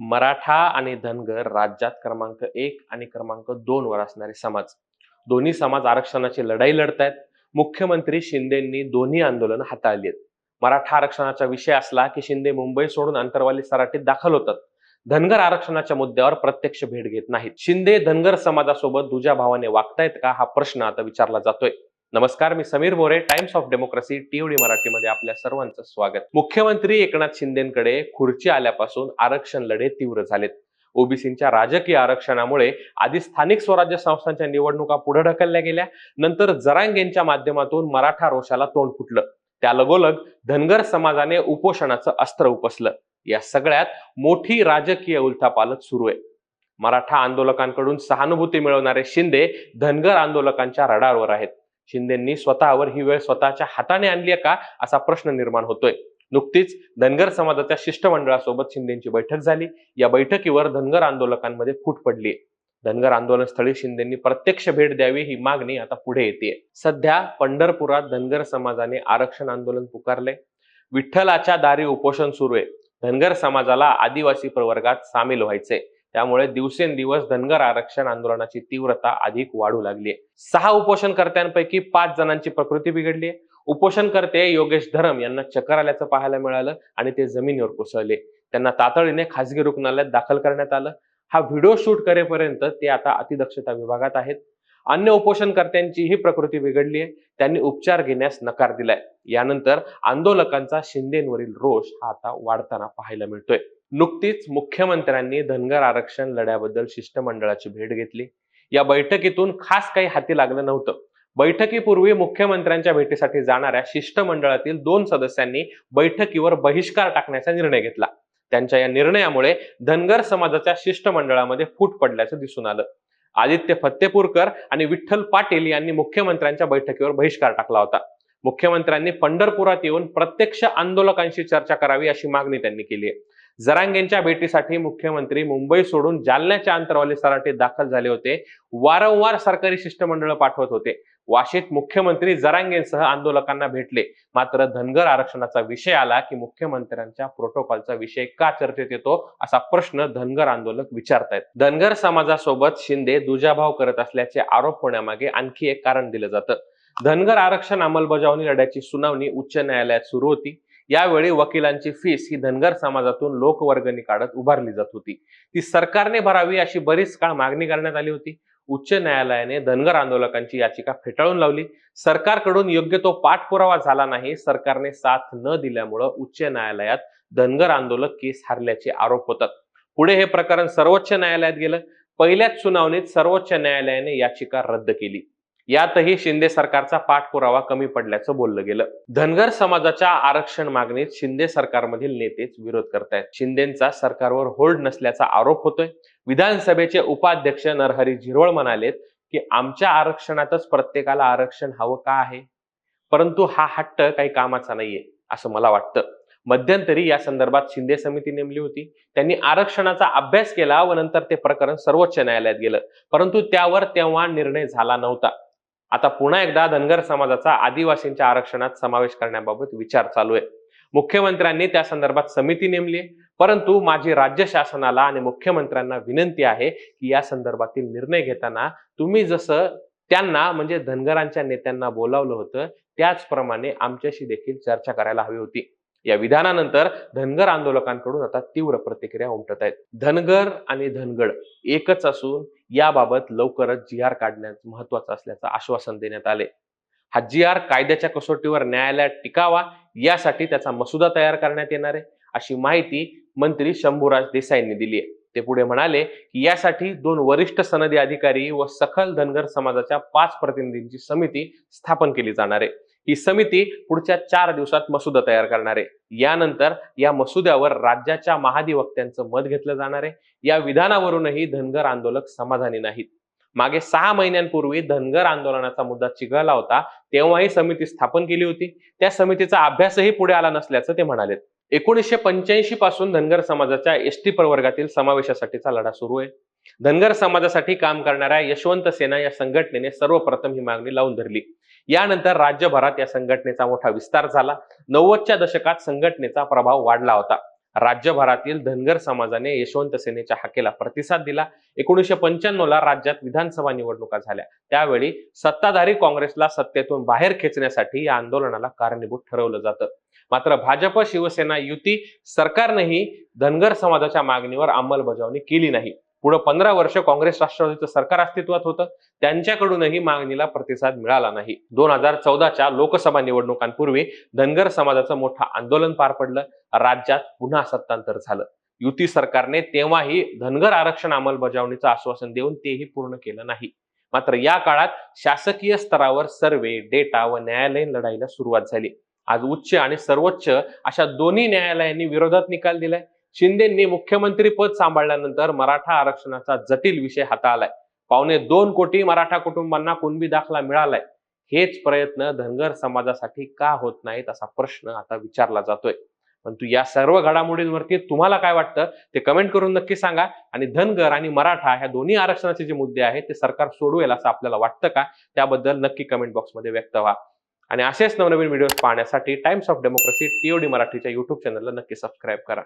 मराठा आणि धनगर राज्यात क्रमांक एक आणि क्रमांक दोन वर असणारे समाज. दोन्ही समाज आरक्षणाची लढाई लढतायत. मुख्यमंत्री शिंदेंनी दोन्ही आंदोलन हाताळली आहेत. मराठा आरक्षणाचा विषय असला की शिंदे मुंबई सोडून अंतरवाली सराटीत दाखल होतात. धनगर आरक्षणाच्या मुद्द्यावर प्रत्यक्ष भेट घेत नाहीत. शिंदे धनगर समाजासोबत दुजा भावाने वागतायत का हा प्रश्न आता विचारला जातोय. नमस्कार मी Sameer More times of democracy TV मराठीमध्ये आपल्या सर्वांचं स्वागत. मुख्यमंत्री एकनाथ शिंदेकडे खुर्ची आल्यापासून आरक्षण लढे तीव्र झालेत. ओबीसींच्या राजकीय आरक्षणामुळे आधी स्थानिक स्वराज्य संस्थांच्या निवडणुका पुढे ढकलल्या गेल्या नंतर जरांग यांच्या माध्यमातून मराठा रोषाला तोंड फुटलं. त्या लगोलग धनगर समाजाने उपोषणाचं अस्त्र उपसलं. या सगळ्यात मोठी राजकीय उलथापालट सुरू आहे. मराठा आंदोलकांकडून सहानुभूती मिळवणारे शिंदे धनगर आंदोलकांच्या रडारवर आहेत. शिंदेंनी स्वतःवर ही वेळ स्वतःच्या हाताने आणली आहे का असा प्रश्न निर्माण होतोय. नुकतीच धनगर समाजाच्या शिष्टमंडळासोबत शिंदेची बैठक झाली. या बैठकीवर धनगर आंदोलकांमध्ये फूट पडली धनगर आंदोलन स्थळी शिंदेंनी प्रत्यक्ष भेट द्यावी ही मागणी आता पुढे येते सध्या पंढरपुरात धनगर समाजाने आरक्षण आंदोलन पुकारले. विठ्ठलाच्या दारी उपोषण सुरू आहे. धनगर समाजाला आदिवासी प्रवर्गात सामील व्हायचे त्यामुळे दिवसेंदिवस धनगर आरक्षण आंदोलनाची तीव्रता अधिक वाढू लागली आहे. सहा उपोषणकर्त्यांपैकी पाच जणांची प्रकृती बिघडली आहे. उपोषणकर्ते योगेश धरम यांना चक्कर आल्याचं पाहायला मिळालं आणि ते जमिनीवर कोसळले. त्यांना तातडीने खासगी रुग्णालयात दाखल करण्यात आलं. हा व्हिडिओ शूट करेपर्यंत ते आता अतिदक्षता विभागात आहेत. अन्य उपोषणकर्त्यांचीही प्रकृती बिघडली आहे. त्यांनी उपचार घेण्यास नकार दिलाय. यानंतर आंदोलकांचा शिंदेवरील रोष हा आता वाढताना पाहायला मिळतोय. नुकतीच मुख्यमंत्र्यांनी धनगर आरक्षण लढ्याबद्दल शिष्टमंडळाची भेट घेतली. या बैठकीतून खास काही हाती लागलं नव्हतं. बैठकीपूर्वी मुख्यमंत्र्यांच्या भेटीसाठी जाणाऱ्या शिष्टमंडळातील दोन सदस्यांनी बैठकीवर बहिष्कार टाकण्याचा निर्णय घेतला. त्यांच्या या निर्णयामुळे धनगर समाजाच्या शिष्टमंडळामध्ये फूट पडल्याचं दिसून आलं. आदित्य फत्तेपूरकर आणि विठ्ठल पाटील यांनी मुख्यमंत्र्यांच्या बैठकीवर बहिष्कार टाकला होता. मुख्यमंत्र्यांनी पंढरपुरात येऊन प्रत्यक्ष आंदोलकांशी चर्चा करावी अशी मागणी त्यांनी केली आहे. जरांगेंच्या भेटीसाठी मुख्यमंत्री मुंबई सोडून जालन्याच्या अंतरवाली सराठीत दाखल झाले होते. वारंवार सरकारी शिष्टमंडळ पाठवत होते. वाशीत मुख्यमंत्री जरांगेंसह आंदोलकांना भेटले. मात्र धनगर आरक्षणाचा विषय आला की मुख्यमंत्र्यांच्या प्रोटोकॉलचा विषय का चर्चेत येतो असा प्रश्न धनगर आंदोलक विचारतायत. धनगर समाजासोबत शिंदे दुजाभाव करत असल्याचे आरोप होण्यामागे आणखी एक कारण दिलं जातं. धनगर आरक्षण अंमलबजावणी लढ्याची सुनावणी उच्च न्यायालयात सुरू होती. यावेळी वकिलांची फीस ही धनगर समाजातून लोकवर्गणी काढत उभारली जात होती. ती सरकारने भरावी अशी बरीच काळ मागणी करण्यात आली होती. उच्च न्यायालयाने धनगर आंदोलकांची याचिका फेटाळून लावली. सरकारकडून योग्य तो पाठपुरावा झाला नाही. सरकारने साथ न दिल्यामुळं उच्च न्यायालयात धनगर आंदोलक केस हरल्याचे आरोप होतात. पुढे हे प्रकरण सर्वोच्च न्यायालयात गेलं. पहिल्याच सुनावणीत सर्वोच्च न्यायालयाने याचिका रद्द केली. यातही शिंदे सरकारचा पाठपुरावा कमी पडल्याचं बोललं गेलं. धनगर समाजाच्या आरक्षण मागणीत शिंदे सरकारमधील नेतेच विरोध करतायत. शिंदेचा सरकारवर होल्ड नसल्याचा आरोप होतोय. विधानसभेचे उपाध्यक्ष नरहरी झिरवळ म्हणालेत की आमच्या आरक्षणातच प्रत्येकाला आरक्षण हवं का आहे? परंतु हा हट्ट काही कामाचा नाहीये असं मला वाटतं. मध्यंतरी या संदर्भात शिंदे समिती नेमली होती. त्यांनी आरक्षणाचा अभ्यास केला व नंतर ते प्रकरण सर्वोच्च न्यायालयात गेलं. परंतु त्यावर तेव्हा निर्णय झाला नव्हता. आता पुन्हा एकदा धनगर समाजाचा आदिवासींच्या आरक्षणात समावेश करण्याबाबत विचार चालू आहे. मुख्यमंत्र्यांनी त्या संदर्भात समिती नेमली परंतु माझी राज्य शासनाला आणि मुख्यमंत्र्यांना विनंती आहे की या संदर्भातील निर्णय घेताना तुम्ही जसं त्यांना म्हणजे धनगरांच्या नेत्यांना बोलावलं होतं त्याचप्रमाणे आमच्याशी देखील चर्चा करायला हवी होती. या विधानानंतर धनगर आंदोलकांकडून आता तीव्र प्रतिक्रिया उमटत आहेत. धनगर आणि धनगड एकच असून याबाबत लवकरच जी आर काढण्यास महत्वाचं असल्याचं आश्वासन देण्यात आले. हा जी आर कायद्याच्या कसोटीवर न्यायालयात टिकावा यासाठी त्याचा मसुदा तयार करण्यात येणार आहे अशी माहिती मंत्री शंभूराज देसाईंनी दिली आहे. ते पुढे म्हणाले की यासाठी दोन वरिष्ठ सनदी अधिकारी व सखल धनगर समाजाच्या पाच प्रतिनिधींची समिती स्थापन केली जाणार आहे. ही समिती पुढच्या चार दिवसात मसुदा तयार करणार आहे. यानंतर या मसुद्यावर राज्याच्या महाधिवक्त्यांचं मत घेतलं जाणार आहे. या विधानावरूनही धनगर आंदोलक समाधानी नाहीत. मागे सहा महिन्यांपूर्वी धनगर आंदोलनाचा मुद्दा चिघळला होता तेव्हाही समिती स्थापन केली होती. त्या समितीचा अभ्यासही पुढे आला नसल्याचं ते म्हणाले एकोणीसशे पंच्याऐंशी पासून धनगर समाजाच्या एस टी प्रवर्गातील समावेशासाठीचा लढा सुरू आहे. धनगर समाजासाठी काम करणाऱ्या यशवंत सेना या संघटनेने सर्वप्रथम ही मागणी लावून धरली. यानंतर राज्यभरात या संघटनेचा मोठा विस्तार झाला. नव्वदच्या दशकात संघटनेचा प्रभाव वाढला होता. राज्यभरातील धनगर समाजाने यशवंत सेनेच्या हाकेला प्रतिसाद दिला. एकोणीसशे पंच्याण्णव ला राज्यात विधानसभा निवडणुका झाल्या. त्यावेळी सत्ताधारी काँग्रेसला सत्तेतून बाहेर खेचण्यासाठी या आंदोलनाला कारणीभूत ठरवलं जातं. मात्र भाजप शिवसेना युती सरकारनेही धनगर समाजाच्या मागणीवर अंमलबजावणी केली नाही. पुढे पंधरा वर्ष काँग्रेस राष्ट्रवादीचं सरकार अस्तित्वात होतं. त्यांच्याकडूनही मागणीला प्रतिसाद मिळाला नाही. दोन हजार चौदाच्या लोकसभा निवडणुकांपूर्वी धनगर समाजाचं मोठं आंदोलन पार पडलं. राज्यात पुन्हा सत्तांतर झालं. युती सरकारने तेव्हाही धनगर आरक्षण अंमलबजावणीचं आश्वासन देऊन तेही पूर्ण केलं नाही. मात्र या काळात शासकीय स्तरावर सर्वे डेटा व न्यायालयीन लढाईला सुरुवात झाली. आज उच्च आणि सर्वोच्च अशा दोन्ही न्यायालयांनी विरोधात निकाल दिलाय. शिंदेंनी मुख्यमंत्री पद सांभाळल्यानंतर मराठा आरक्षणाचा जटिल विषय हाताळलाय. पावणे दोन कोटी मराठा कुटुंबांना कुणबी दाखला मिळालाय. हेच प्रयत्न धनगर समाजासाठी का होत नाहीत असा प्रश्न आता विचारला जातोय. परंतु या सर्व घडामोडींवरती तुम्हाला काय वाटतं ते कमेंट करून नक्की सांगा आणि धनगर आणि मराठा ह्या दोन्ही आरक्षणाचे जे मुद्दे आहेत ते सरकार सोडवेल असं आपल्याला वाटतं का? त्याबद्दल नक्की कमेंट बॉक्समध्ये व्यक्त व्हा. आणि असेच नवनवीन व्हिडिओज पाहण्यासाठी Times of Democracy T O D मराठीच्या युट्यूब चॅनलला नक्की सबस्क्राईब करा.